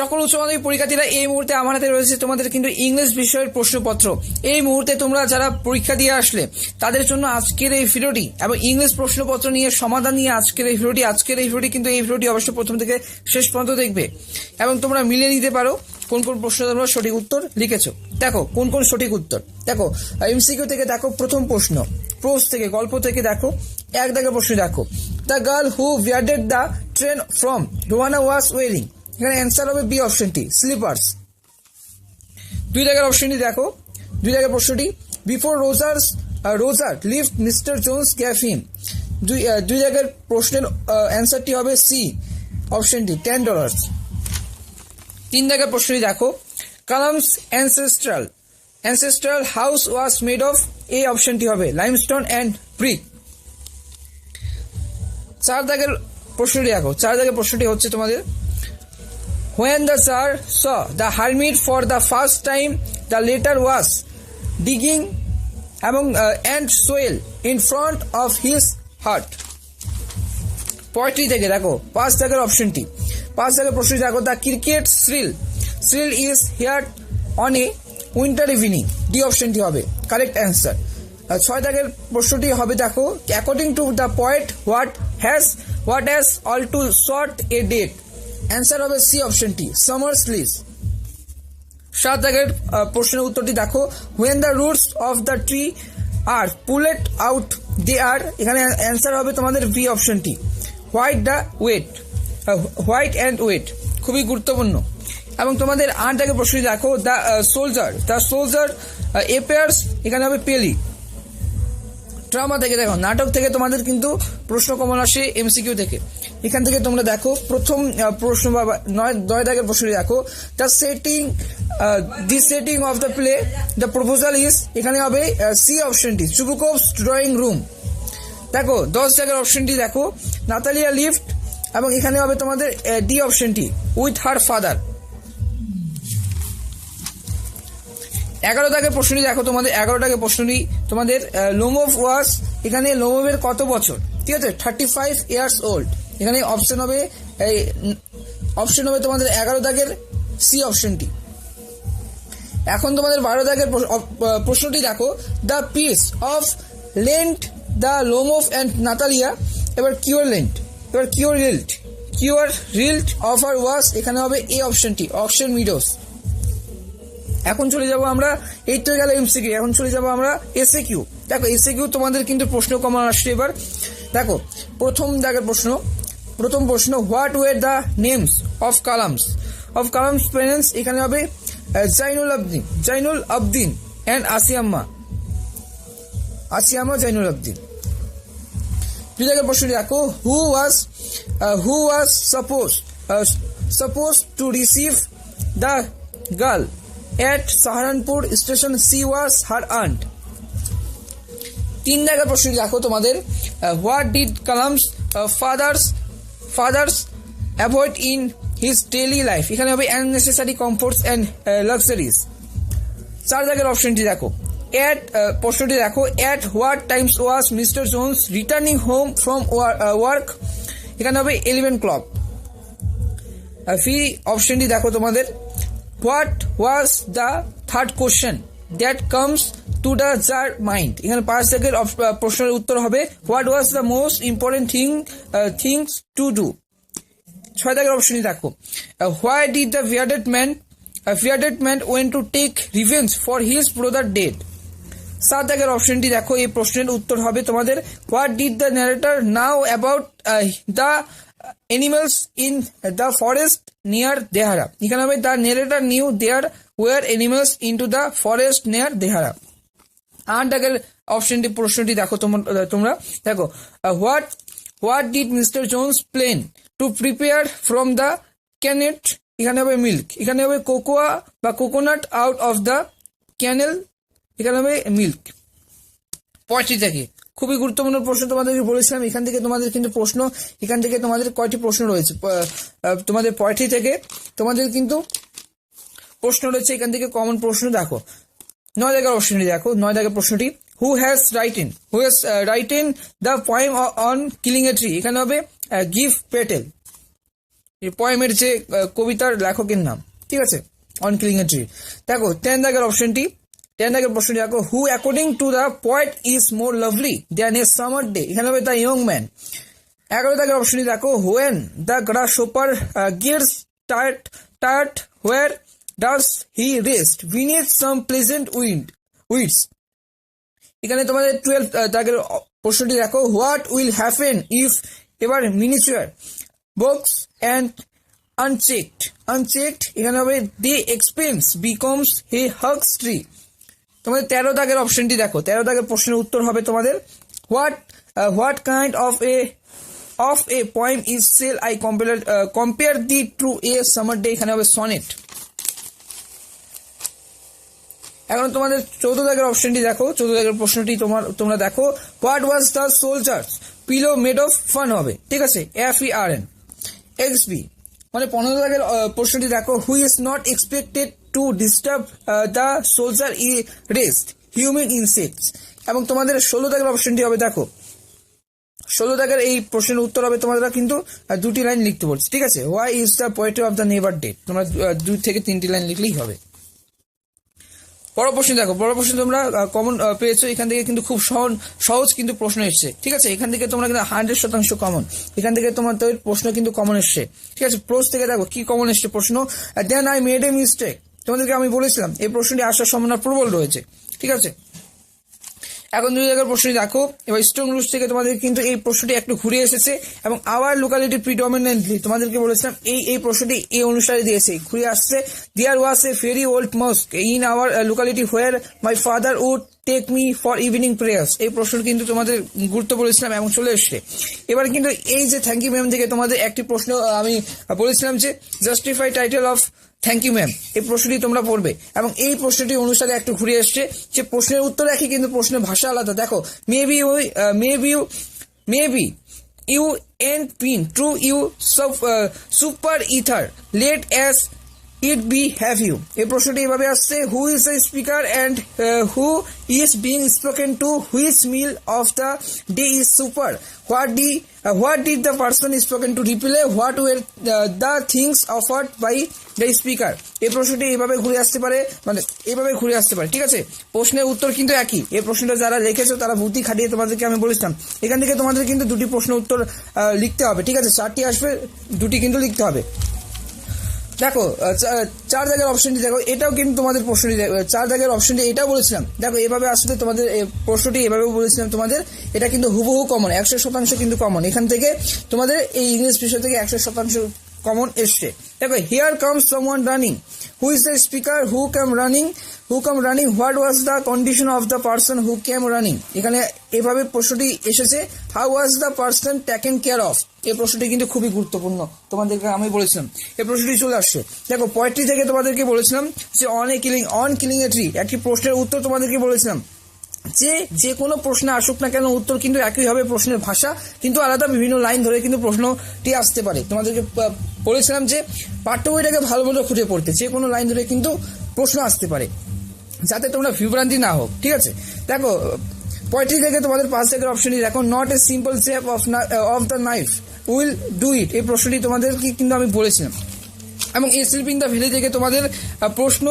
সকল উচ্চ মাধ্যমিক পরীক্ষার্থীরা এই মুহূর্তে আমার হাতে রয়েছে তোমাদের কিন্তু ইংলিশ বিষয়ের প্রশ্নপত্র। এই মুহূর্তে তোমরা যারা পরীক্ষা দিয়ে আসলে, তাদের জন্য আজকের এই ভিডিওটি এবং ইংলিশ প্রশ্নপত্র নিয়ে সমাধান নিয়ে আজকের এই ভিডিওটি, আজকের এই ভিডিওটি কিন্তু এই ভিডিওটি অবশ্যই প্রথম থেকে শেষ পর্যন্ত দেখবে এবং তোমরা মিলে নিতে পারো কোন কোন প্রশ্ন তোমরা সঠিক উত্তর লিখেছো। দেখো, কোন কোন সঠিক উত্তর। দেখো এমসিকিউ থেকে দেখো প্রথম প্রশ্ন প্রোজ থেকে, গল্প থেকে দেখো, এক দাগের প্রশ্ন দেখো। The girl who boarded the train from Rowana was wearing এখানে অ্যান্সার হবে বি অপশনটি স্লিপার্স দুই দাগের অপশনটি দেখো। দুই দাগের প্রশ্নটি before Rogers Roger lift mister Jones him দুই দুই জায়গার প্রশ্নের অ্যান্সারটি হবে সি অপশনটি টেন ডলার্স তিন জায়গার প্রশ্নটি দেখো। Kalam's ancestral ancestral house was made of এই অপশনটি হবে লাইমস্টোন অ্যান্ড ব্রিক চার দাগের প্রশ্নটি দেখো। চার দাগের প্রশ্নটি হচ্ছে তোমাদের When the Tsar saw the hermit for the first time, the latter was digging among uh, ant soil in front of his hut. পয়েন্টটি থেকে দেখো পাঁচ দাগের অপশনটি। পাঁচ দাগের প্রশ্নটি দেখো the cricket thrill thrill is here on a winter evening D অপশনটি হবে কারেক্ট অ্যান্সার ছয় দাগের প্রশ্নটি হবে দেখো according to the point what has what has all too short a date answer হবে সি অপশনটি সামার স্লিজ সাত আহ, প্রশ্নের উত্তরটি দেখো। When the roots of the tree are pulled out they are এখানে অ্যান্সার হবে তোমাদের বি অপশনটি white the wait white and wait খুবই গুরুত্বপূর্ণ। এবং তোমাদের আট দাগের প্রশ্নটি দেখো the soldier the soldier appears এখানে হবে পেলি। ড্রামা থেকে দেখো, নাটক থেকে তোমাদের কিন্তু প্রশ্ন কমন আসে এমসিকিউ থেকে। এখান থেকে তোমরা দেখো, প্রথম প্রশ্ন বা নয় নয় দাগের প্রশ্নটি দেখো। The setting the setting of the play the proposal is এখানে হবে সি অপশনটি চুবুকোভস ড্রয়িং রুম দেখো, দশ জায়গার অপশনটি দেখো নাতালিয়া লিফট এবং এখানে হবে তোমাদের ডি অপশনটি উইথ হার ফাদার এগারো দাগের প্রশ্নটি দেখো তোমাদের এগারো দাগের প্রশ্নটি তোমাদের লোমোভ ওয়াস এখানে লোমোভের কত বছর? ঠিক আছে? থার্টি ফাইভ ইয়ার্স ওল্ড এখানে অপশন হবে, এই অপশন হবে তোমাদের এগারো দাগের সি অপশনটি এখন তোমাদের বারো দাগের প্রশ্ন- প্রশ্নটি দেখো। The piece of land the Lomov and Natalya এবার কিওর লেন্ট এবার কিওর রিল্ট কিওর রিল্ট অফার ওয়াস এখানে হবে এ অপশনটি অপশন মিডোস এখন চলে যাব আমরা, এই তো গেল এমসিকিউ এখন চলে যাব আমরা এসএ কিউ দেখো এসএ কিউ তোমাদের কিন্তু প্রশ্ন কমন আসছে এবার। দেখো, প্রথম দাগের প্রশ্ন। প্রথম প্রশ্ন what were the names of Kalam's of Kalam's parents এখানে হবে জাইনুল আবদিন জাইনুল আবদিন অ্যান্ড আসিয়াম্মা আসিয়াম্মা জাইনুল আবদিন দুই দাগের প্রশ্নটি দেখো who was who was supposed supposed to receive the girl at Saharanpur station she was her aunt তিন জায়গার প্রশ্নটি দেখো তোমাদের। What did Kalam's father's father's avoid in his daily life এখানে হবে অ্যাননেসেসারি কমফোর্টস অ্যান্ড লাক্সারিজ চার জায়গার অপশনটি দেখো এট প্রশ্নটি দেখো at what times was mister Jones returning home from work এখানে হবে ইলেভেন ক্লক ফি অপশনটি দেখো তোমাদের। What was the third question that comes to the jar mind এখানে পাঁচ থেকে প্রশ্নের উত্তর হবে what was the most important thing things to do ছয় দাগের অপশনই দেখো। Why did the bearded man bearded man went to take revenge for his brother dead সাত দাগের অপশনটি দেখো, এই প্রশ্নের উত্তর হবে তোমাদের। What did the narrator know about the the forest near Dehra এখানে হবে the narrator knew there were animals in to the forest near Dehra আট দাগের অপশনটি প্রশ্নটি দেখো তোমরা দেখো what what did mister Jones plan to prepare from the can এখানে হবে মিল্ক এখানে হবে কোকোয়া বা coconut out of the can এখানে হবে মিল্ক পয়টি থেকে খুবই গুরুত্বপূর্ণ প্রশ্ন তোমাদেরকে বলেছিলাম। এখান থেকে তোমাদের কিন্তু প্রশ্ন, এখান থেকে তোমাদের কয়টি প্রশ্ন রয়েছে? তোমাদের পয়টি থেকে তোমাদের কিন্তু প্রশ্ন রয়েছে। এখান থেকে কমন প্রশ্ন দেখো। নয় দাগের অপশনটি দেখো। নয় দাগের প্রশ্নটি who has written who has written the poem on killing a tree এখানে হবে গিভ পেটেল পয়েমের যে কবিতার লেখকের নাম। ঠিক আছে? অন কিলিং এ ট্রি দেখো টেন দাগের অপশনটি টেন দাগের প্রশ্নটি দেখো who according to the poet is more lovely than a summer day এখানে হবে দ্য ইয়ং ম্যান এগারো দাগের অপশনটি দেখো when the grass soaper gears tart tart where does he rest winnage some pleasant wind weeds এখানে তোমাদের twelve দাগের অ- প্রশ্নটি দেখো হোয়াট উইল হ্যাপেন ইফ এবার miniature box and unchecked unchecked এখানে হবে the expense becomes he hugs tree তোমাদের তেরো দাগের অপশনটি দেখো। তেরো দাগের প্রশ্নের উত্তর হবে তোমাদের what what kind of a of a poem is shall I compare compare thee to a summer day এখানে হবে সনেট এখন তোমাদের চৌদ্দ দাগের অপশনটি দেখো। চৌদ্দ দাগের প্রশ্নটি তোমার, তোমরা দেখো। What was the soldier pillow made of fern হবে। ঠিক আছে? F E R N X B মানে পনেরো দাগের প্রশ্নটি দেখো। Who is not expected to disturb the soldier E rest human insects এবং তোমাদের ষোলো দাগের অপশনটি হবে, দেখো। ষোলো দাগের এই প্রশ্নের উত্তর হবে তোমরা কিন্তু দুটি লাইন লিখতে বলছি, ঠিক আছে? Why is the poetry of the never date তোমরা দুই থেকে তিনটি লাইন লিখলেই হবে। বড় প্রশ্ন দেখো বড় প্রশ্ন তোমরা কমন পেয়েছ, এখান থেকে কিন্তু খুব সহজ সহজ কিন্তু প্রশ্ন এসছে, ঠিক আছে? এখান থেকে তোমরা কিন্তু হান্ড্রেড শতাংশ কমন এখান থেকে তোমাদের প্রশ্ন কিন্তু কমন এসছে, ঠিক আছে? প্রোজ থেকে দেখো, কি কমন এসছে প্রশ্ন? Then I made a mistake তোমাদেরকে আমি বলেছিলাম, এই প্রশ্নটি আসার সম্ভাবনা প্রবল রয়েছে। ঠিক আছে? এখন দুই জায়গার প্রশ্নটি দেখো। এবার স্ট্রং রুলস থেকে তোমাদের কিন্তু এই প্রশ্নটি একটু ঘুরে এসেছে এবং আওয়ার লোকালিটি প্রিডমিনেন্টলি তোমাদেরকে বলেছিলাম, এই এই প্রশ্নটি এই অনুসারে দিয়েছে। ঘুরে আসছে there was a very old mosque in our locality where my father would take me for evening prayers এই প্রশ্ন কিন্তু তোমাদের গুরুত্ব বলেছিলাম এবং চলে এসছে। এবার কিন্তু এই যে থ্যাংক ইউ ম্যাম থেকে তোমাদের একটি প্রশ্ন আমি বলেছিলাম যে justify title of thank you ma'am এই প্রশ্নটি তোমরা পড়বে। এবং এই প্রশ্নটি অনুসারে একটু ঘুরে এসছে যে প্রশ্নের উত্তর একই কিন্তু প্রশ্নের ভাষা আলাদা। দেখো মেবি ওই maybe you maybe you an pin true you supper either let as it be have you এই প্রশ্নটি এভাবে আসছে who is the speaker and who is being spoken to which meal of the day is supper what D what did the person spoken to reply what were the things offered by the speaker এই প্রশ্নটি এইভাবে ঘুরে আসতে পারে মানে এইভাবে ঘুরে আসতে পারে, ঠিক আছে? প্রশ্নের উত্তর কিন্তু একই। এই প্রশ্নটা যারা রেখেছো, তারা বুদ্ধি খাটিয়ে তোমাদেরকে আমি বলেছিলাম। এখান থেকে তোমাদের কিন্তু দুটি প্রশ্ন উত্তর লিখতে হবে, ঠিক আছে? চারটি আসবে, দুটি কিন্তু লিখতে হবে। দেখো চার দাগের অপশনটি দেখো, এটাও কিন্তু তোমাদের প্রশ্নটি চার দাগের অপশনটি এটাও বলেছিলাম। দেখো, এভাবে আসলে তোমাদের প্রশ্নটি এভাবে বলেছিলাম তোমাদের, এটা কিন্তু হুবহু কমন একশো শতাংশ কিন্তু কমন এখান থেকে তোমাদের এই ইংলিশ বিষয় থেকে একশো শতাংশ কমন এসছে। দেখো here comes someone running who is the speaker who come running who come running what was the condition of the person who came running এখানে এভাবে প্রশ্নটি এসেছে how was the person taken care of এই প্রশ্নটি কিন্তু খুবই গুরুত্বপূর্ণ। তোমাদেরকে আমি বলেছিলাম, এই প্রশ্নটি চলে আসছে। দেখো পয়েট্রি থেকে তোমাদেরকে বলেছিলাম যে on a killing on killing a tree একটি প্রশ্নের উত্তর তোমাদেরকে বলেছিলাম। যে যে কোনো প্রশ্ন আসুক না কেন, উত্তর কিন্তু একই হবে প্রশ্নের ভাষা, কিন্তু আলাদা বিভিন্ন লাইন ধরে কিন্তু প্রশ্নটি আসতে পারে। তোমাদেরকে বলেছিলাম যে, পাঠ্য বইটাকে ভালো মতো খুঁজে পড়তে, যে কোনো লাইন ধরে কিন্তু প্রশ্ন আসতে পারে, যাতে তোমরা বিভ্রান্তি না হোক ঠিক আছে? দেখো পয়েট্রি থেকে তোমাদের পাঁচ থেকে অপশনটি দেখো not a simple shape of of the knife will do it এই প্রশ্নটি তোমাদেরকে কিন্তু আমি বলেছিলাম। এবং এই স্লিপিং দ্য ভ্যালি থেকে তোমাদের প্রশ্ন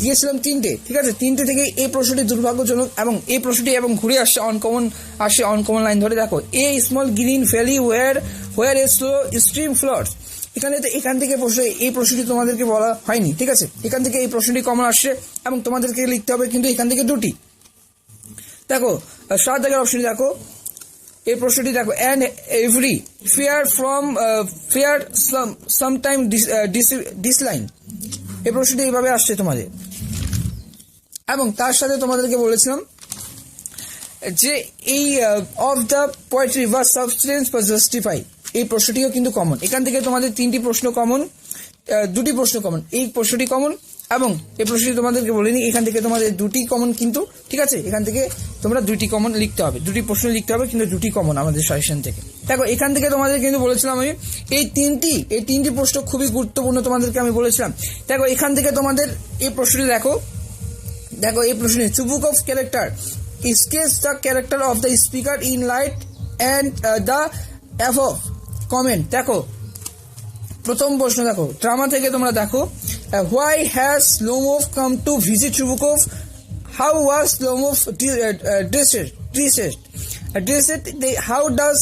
দিয়েছিলাম তিনটে, ঠিক আছে? তিনটে থেকে এই প্রশ্নটি দুর্ভাগ্যজনক এবং এই প্রশ্নটি এবং ঘুরে আসছে অনকমন আসে অনকমন লাইন ধরে। দেখো a small green valley where where a slow stream flowed এখানে তো এখান থেকে প্রশ্ন, এই প্রশ্নটি তোমাদেরকে বলা হয়নি, ঠিক আছে? এখান থেকে এই প্রশ্নটি কমন আসছে এবং তোমাদেরকে লিখতে হবে কিন্তু এখান থেকে দুটি। দেখো সাত জায়গার অপশন দেখো। এই প্রশ্নটি দেখো and every fair from fair some sometime declines এই প্রশ্নটি এইভাবে আসছে তোমাদের। এবং তার সাথে তোমাদেরকে বলেছিলাম যে এই অফ দ্য পোয়েট্রি বা সাবস্টেন্স বা জাস্টিফাই এই প্রশ্নটিও কিন্তু কমন এখান থেকে তোমাদের তিনটি প্রশ্ন কমন দুটি প্রশ্ন কমন এই প্রশ্নটি কমন এবং এই প্রশ্নটি তোমাদেরকে বলিনি এখান থেকে তোমাদের দুটি কমন কিন্তু, ঠিক আছে? এখান থেকে তোমরা দুটি কমন লিখতে হবে। দুটি প্রশ্ন লিখতে হবে, কিন্তু দুটি কমন আমাদের সাজেশন থেকে। দেখো, এখান থেকে তোমাদের কিন্তু বলেছিলাম আমি, এই তিনটি এই তিনটি প্রশ্ন খুবই গুরুত্বপূর্ণ তোমাদেরকে আমি বলেছিলাম। দেখো, এখান থেকে তোমাদের এই প্রশ্নটি দেখো। দেখো, এই প্রশ্নে book of character sketch the character of the speaker in light and the of comment দেখো, প্রথম প্রশ্ন দেখো ড্রামা থেকে তোমরা দেখো why has Lomov come to visit Chubukov how was Lomov dressed dressed dressed how does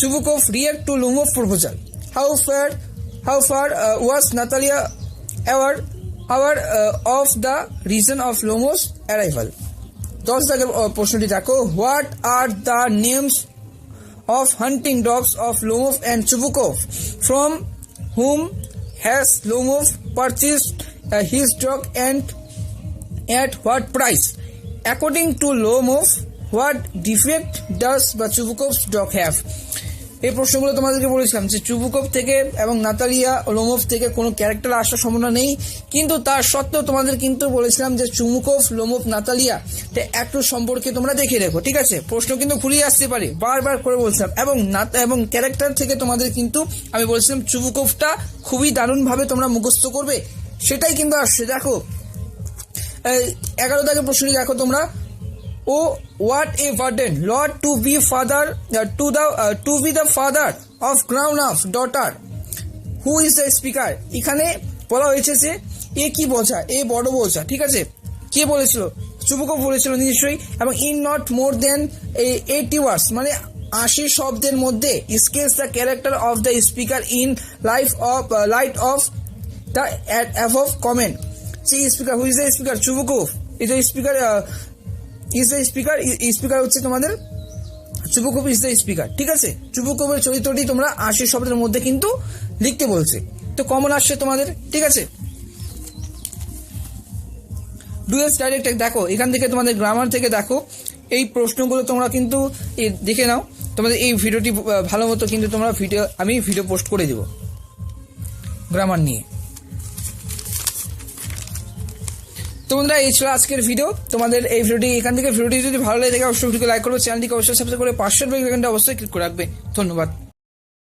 Chubukov react to Lomov proposal how far how far was Natalia aware aware of the reason of Lomov's arrival দশ দাগের আহ, প্রশ্নটি দেখো what are the names of hunting dogs of Lomov and Chubukov, from whom has Lomov purchased uh, his dog and at what price? According to Lomov, what defect does Bachubukov's Chubukov's dog have? এই প্রশ্নগুলো তোমাদেরকে বলেছিলাম যে Chubukov থেকে এবং Natalia Lomov থেকে কোনো character আসার সম্ভাবনা নেই, কিন্তু তার সত্ত্বেও তোমাদের কিন্তু বলেছিলাম যে চুমুকভ লোমভ, নাতালিয়া একটু সম্পর্কে তোমরা দেখে রেখো, ঠিক আছে? প্রশ্ন কিন্তু ঘুরিয়ে আসতে পারে, বারবার করে বলছিলাম। এবং এবং ক্যারেক্টার থেকে তোমাদের কিন্তু আমি বলেছিলাম চুবুকভটা খুবই দারুণভাবে তোমরা মুখস্থ করবে, সেটাই কিন্তু আসছে। দেখো এগারো দাগের প্রশ্নটি দেখো তোমরা। ও what a burden lord to be father to the to be the father of grown of daughter who is the speaker এখানে বলা হয়েছে যে, এ কি বোঝা? এ বড় বোঝা, ঠিক আছে? কে বলেছিল? চুবুকও বলেছিল নিশ্চয়ই এবং in not more than eighty words মানে আশি শব্দের মধ্যে sketch the character of the speaker in life of light of the above comment সেই speaker who is the speaker Chubukov is the speaker is the speaker speaker হচ্ছে তোমাদের চুবুকব is the speaker ঠিক আছে? চুবুকবের চরিত্রটি তোমরা আশি শব্দের মধ্যে কিন্তু লিখতে বলছে। তো কমন আসছে তোমাদের, ঠিক আছে? ডুয়েলস ডাইরেক্ট দেখো, এখান থেকে তোমাদের গ্রামার থেকে দেখো, এই প্রশ্নগুলো তোমরা কিন্তু দেখে নাও। তোমাদের এই ভিডিওটি ভালো মতো কিন্তু তোমরা ভিডিও আমি ভিডিও পোস্ট করে দেবো। গ্রামার নিয়ে। তো বন্ধুরা, এই ছিল আজকের ভিডিও তোমাদের এই ভিডিওটি এখান থেকে ভিডিওটি যদি ভালো লাগে অবশ্যই ভিডিওকে লাইক করবে। চ্যানেলটিকে অবশ্যই সাবস্ক্রাইব করে পাঁচশো বেল অবশ্যই ক্লিক করে রাখবে। ধন্যবাদ।